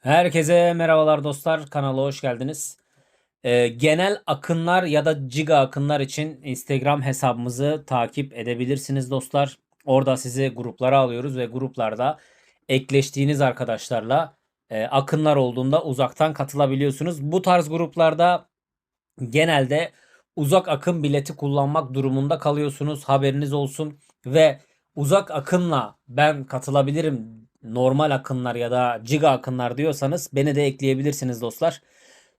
Herkese merhabalar dostlar. Kanala hoş geldiniz. Ee, genel akınlar ya da giga akınlar için Instagram hesabımızı takip edebilirsiniz dostlar. Orada sizi gruplara alıyoruz ve gruplarda ekleştiğiniz arkadaşlarla e, akınlar olduğunda uzaktan katılabiliyorsunuz. Bu tarz gruplarda genelde uzak akım bileti kullanmak durumunda kalıyorsunuz. Haberiniz olsun ve uzak akınla ben katılabilirim normal akınlar ya da giga akınlar diyorsanız beni de ekleyebilirsiniz dostlar.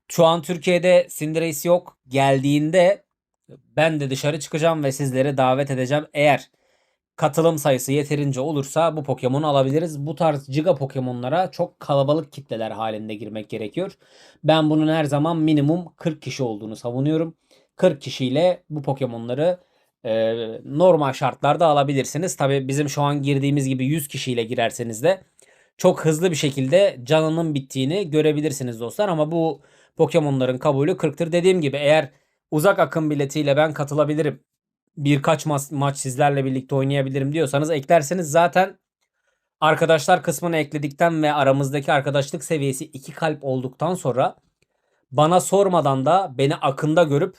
Şu an Türkiye'de Cinderace yok. Geldiğinde ben de dışarı çıkacağım ve sizleri davet edeceğim. Eğer katılım sayısı yeterince olursa bu Pokemon'u alabiliriz. Bu tarz giga Pokemon'lara çok kalabalık kitleler halinde girmek gerekiyor. Ben bunun her zaman minimum 40 kişi olduğunu savunuyorum. 40 kişiyle bu Pokemon'ları e, normal şartlarda alabilirsiniz. Tabi bizim şu an girdiğimiz gibi 100 kişiyle girerseniz de çok hızlı bir şekilde canının bittiğini görebilirsiniz dostlar. Ama bu Pokemon'ların kabulü 40'tır. Dediğim gibi eğer uzak akım biletiyle ben katılabilirim. Birkaç ma- maç sizlerle birlikte oynayabilirim diyorsanız eklerseniz zaten arkadaşlar kısmını ekledikten ve aramızdaki arkadaşlık seviyesi 2 kalp olduktan sonra bana sormadan da beni akında görüp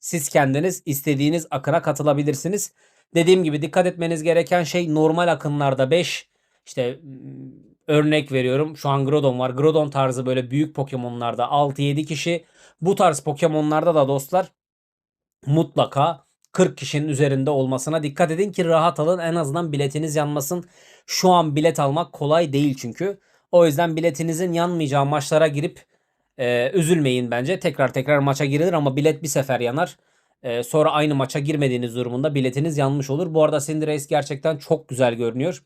siz kendiniz istediğiniz akına katılabilirsiniz. Dediğim gibi dikkat etmeniz gereken şey normal akınlarda 5 işte örnek veriyorum şu an Groudon var. Groudon tarzı böyle büyük Pokemon'larda 6-7 kişi. Bu tarz Pokemon'larda da dostlar mutlaka 40 kişinin üzerinde olmasına dikkat edin ki rahat alın. En azından biletiniz yanmasın. Şu an bilet almak kolay değil çünkü. O yüzden biletinizin yanmayacağı maçlara girip e, üzülmeyin bence. Tekrar tekrar maça girilir ama bilet bir sefer yanar. E, sonra aynı maça girmediğiniz durumunda biletiniz yanmış olur. Bu arada Cinderace gerçekten çok güzel görünüyor.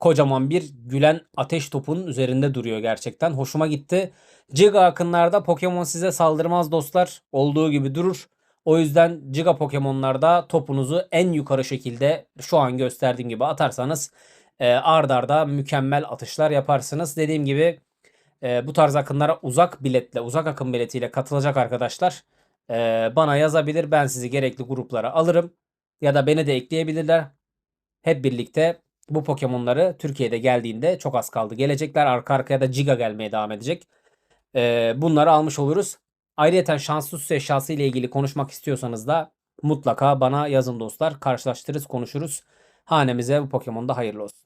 Kocaman bir gülen ateş topunun üzerinde duruyor gerçekten. Hoşuma gitti. Giga akınlarda Pokemon size saldırmaz dostlar. Olduğu gibi durur. O yüzden Giga Pokemon'larda topunuzu en yukarı şekilde şu an gösterdiğim gibi atarsanız e, ard arda mükemmel atışlar yaparsınız. Dediğim gibi e, bu tarz akınlara uzak biletle, uzak akım biletiyle katılacak arkadaşlar e, bana yazabilir. Ben sizi gerekli gruplara alırım. Ya da beni de ekleyebilirler. Hep birlikte bu Pokemon'ları Türkiye'de geldiğinde çok az kaldı. Gelecekler arka arkaya da Giga gelmeye devam edecek. E, bunları almış oluruz. Ayrıca şanslı süs eşyası ile ilgili konuşmak istiyorsanız da mutlaka bana yazın dostlar. Karşılaştırırız, konuşuruz. Hanemize bu Pokemon'da hayırlı olsun.